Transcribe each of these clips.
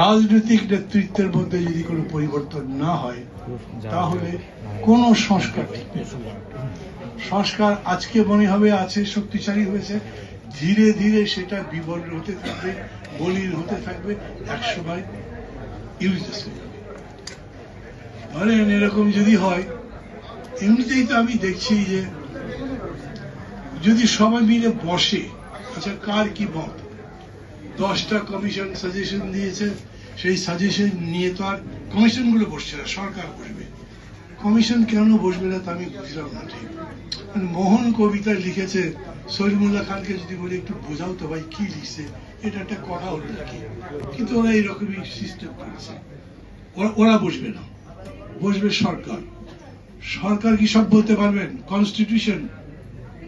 রাজনৈতিক নেতৃত্বের মধ্যে যদি কোনো পরিবর্তন না হয়, তাহলে কোনো সংস্কার না। সংস্কার আজকে মনে হবে আছে, শক্তিশালী হয়েছে। ধীরে ধীরে সেটা বিবর্ণ হতে থাকবে বলির হতে থাকবে, একসময় ইউজলেস হয়ে যাবে। ধরেন এরকম যদি হয়, এমনিতেই তো আমি দেখছি যে যদি সবাই মিলে বসে আচ্ছা কার কি মত? দশটা কমিশন সাজেশন দিয়েছে। সেই সাজেশন নিয়ে তো আর কমিশনগুলো বসছে না, সরকার বসবে। কমিশন কেন বসবে না তা আমি বুঝলাম না ঠিক। মানে মোহন কবিতা লিখেছে সলিমুল্লাহ খানকে যদি বলি, একটু বোঝাও তো ভাই কি লিখছে? এটা একটা কথা হলো নাকি? কিন্তু ওরা এইরকমই সিস্টেম করেছে। ওরা বসবে না। বসবে সরকার। সরকার কি সব বলতে পারবেন? কনস্টিটিউশন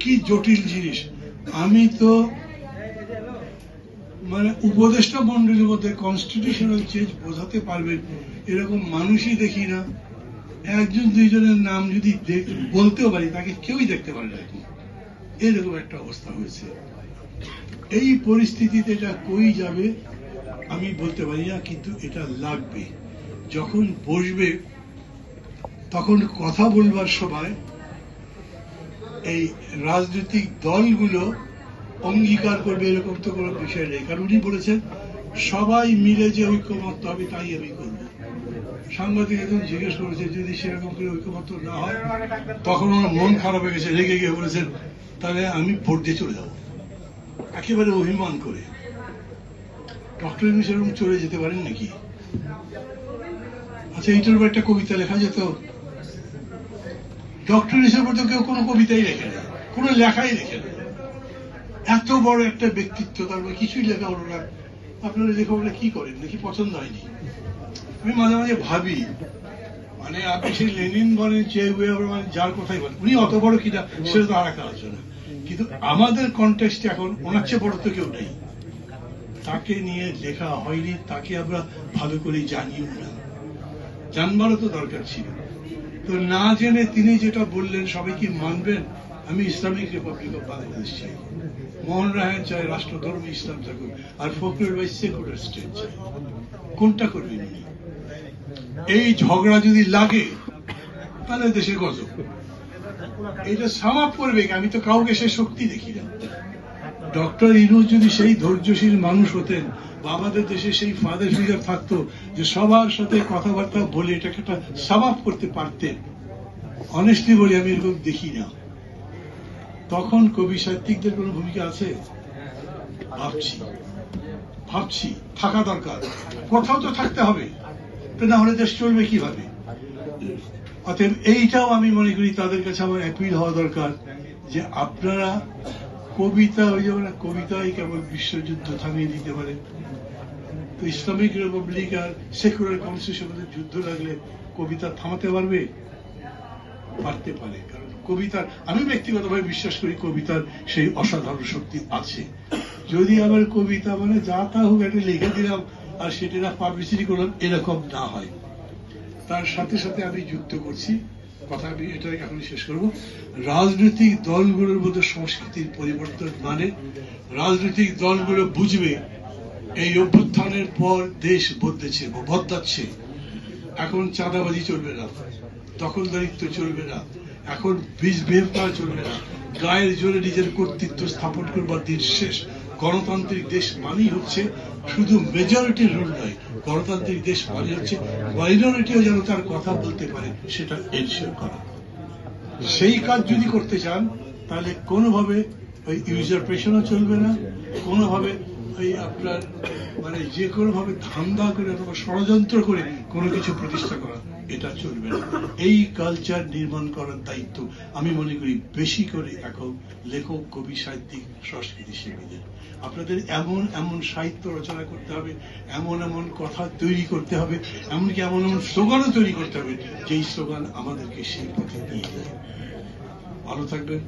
কি জটিল জিনিস। আমি তো মানে উপদেষ্টা মন্ডলীর মধ্যে কনস্টিটিউশনাল চেঞ্জ বোঝাতে পারবেন, এরকম মানুষই দেখি না। একজন, দুইজনের নাম যদি বলতেও পারি, তাকে কেউই দেখতে পারে না। এরকম একটা অবস্থা হয়েছে। এই পরিস্থিতিতে এটা কই যাবে, আমি বলতে পারি না, কিন্তু এটা লাগবে। যখন বসবে, তখন কথা বলবার সময় এই রাজনৈতিক দলগুলো অঙ্গীকার করবে, এরকম তো কোনো বিষয় নেই। কারণ উনি বলেছেন, সবাই মিলে যে ঐক্যমত্য হবে, তাই আমি করব। সাংবাদিক একজন জিজ্ঞেস করেছে, যদি সেরকম করে ঐক্যমত্য না হয়, তখন ওনার মন খারাপ হয়ে গেছে। রেগে গিয়ে বলেছেন, তাহলে আমি ভোট দিয়ে চলে যাব। একেবারে অভিমান করে। ডক্টর ইউনুস এরকম চলে যেতে পারেন নাকি? আচ্ছা এইটার উপর একটা কবিতা লেখা যেত ডক্টর হিসেবে তো কেউ কোনো কবিতাই লেখে না। কোনো লেখাই লেখে না। এত বড় একটা ব্যক্তিত্ব তারপরে কিছুই লেখা হলো না। আপনারা লেখকরা কি করেন? নাকি পছন্দ হয়নি। আমি মাঝে মাঝে ভাবি মানে আপনি সেই লেনিন বলেন মানে যার কথাই বলেন, উনি অত বড় কিনা সেটা তো আর একটা আলোচনা। কিন্তু আমাদের কন্টেক্সট এখন ওনার চেয়ে বড় তো কেউ নেই। তাকে নিয়ে লেখা হয়নি, তাকে আমরা ভালো করে জানিও না। জানবারও তো দরকার ছিল। তো না জেনে তিনি যেটা বললেন, সবাই কি মানবেন? আমি ইসলামিক রিপাবলিক অফ বাংলাদেশ চাই। মোহন রায়ন চাই রাষ্ট্রধর্ম, ইসলাম থাকুক। আর ফখরুল ভাই সেকুলার স্টেট চাই কোনটা করবেন এই ঝগড়া যদি লাগে, তাহলে দেশে গজব। এটা সামাপ করবে আমি তো কাউকে সে শক্তি দেখি না। ডক্টর ইনুস যদি সেই ধৈর্যশীল মানুষ হতেন, বা আমাদের দেশে সেই ফাদার ফিগার থাকতো, যে সবার সাথে কথাবার্তা বলে এটাকে একটা সামাপ করতে পারতেন। অনেস্টলি বলি, আমি এরকম দেখি না। তখন কবি সাহিত্যিকদের কোনো ভূমিকা আছে? ভাবছি। ভাবছি, থাকা দরকার। কোথাও তো থাকতে হবে। না হলে দেশ চলবে কীভাবে? অতএব এইটাও আমি মনে করি তাদের কাছে আমার অ্যাপিল হওয়া দরকার যে আপনারা কবিতা, ওই যেমন কবিতাই কেবল বিশ্বযুদ্ধ থামিয়ে দিতে পারে। তো ইসলামিক রিপাবলিক আর সেকুলার কনস্টিটিউশন মধ্যে যুদ্ধ লাগলে কবিতা থামাতে পারবে? পারতে পারে কবিতার, আমি ব্যক্তিগতভাবে বিশ্বাস করি কবিতার সেই অসাধারণ শক্তি আছে। যদি আবার কবিতা মানে যা তা হোক একটা লিখে দিলাম, আর সেটা পাবলিসিটি করলাম, এরকম না হয়। তার সাথে সাথে আমি যুক্ত করছি। কথা আমি এটা এখন শেষ করব। রাজনৈতিক দলগুলোর মধ্যে সংস্কৃতির পরিবর্তন মানে রাজনৈতিক দলগুলো বুঝবে, এই অভ্যুত্থানের পর দেশ বদলেছে বদলাচ্ছে। এখন চাঁদাবাজি চলবে না দখলদারিত্ব চলবে না। এখন বিষ বের করা চলবে না গায়ের জোরে নিজের কর্তৃত্ব স্থাপন করবার দিন শেষ। গণতান্ত্রিক দেশ মানেই হচ্ছে শুধু মেজরিটির রুল নয়, গণতান্ত্রিক দেশ মানে হচ্ছে মাইনরিটিও যেন তার কথা বলতে পারে, সেটা এনশিওর করা। সেই কাজ যদি করতে চান, তাহলে কোনোভাবে ওই ইউজার প্রেশনও চলবে না, কোনোভাবে ওই আপনার মানে যে কোনো ভাবে ধান্দা করে অথবা ষড়যন্ত্র করে কোনো কিছু প্রতিষ্ঠা করা। এটা চলবে না। এই কালচার নির্মাণ করার দায়িত্ব আমি মনে করি বেশি করে এখন লেখক, কবি, সাহিত্যিক, সংস্কৃতি শিল্পীদের। আপনাদের এমন এমন সাহিত্য রচনা করতে হবে, এমন এমন কথা তৈরি করতে হবে, এমনকি এমন এমন স্লোগানও তৈরি করতে হবে, যেই স্লোগান আমাদেরকে সেই পথে নিয়ে যায় ভালো থাকবেন।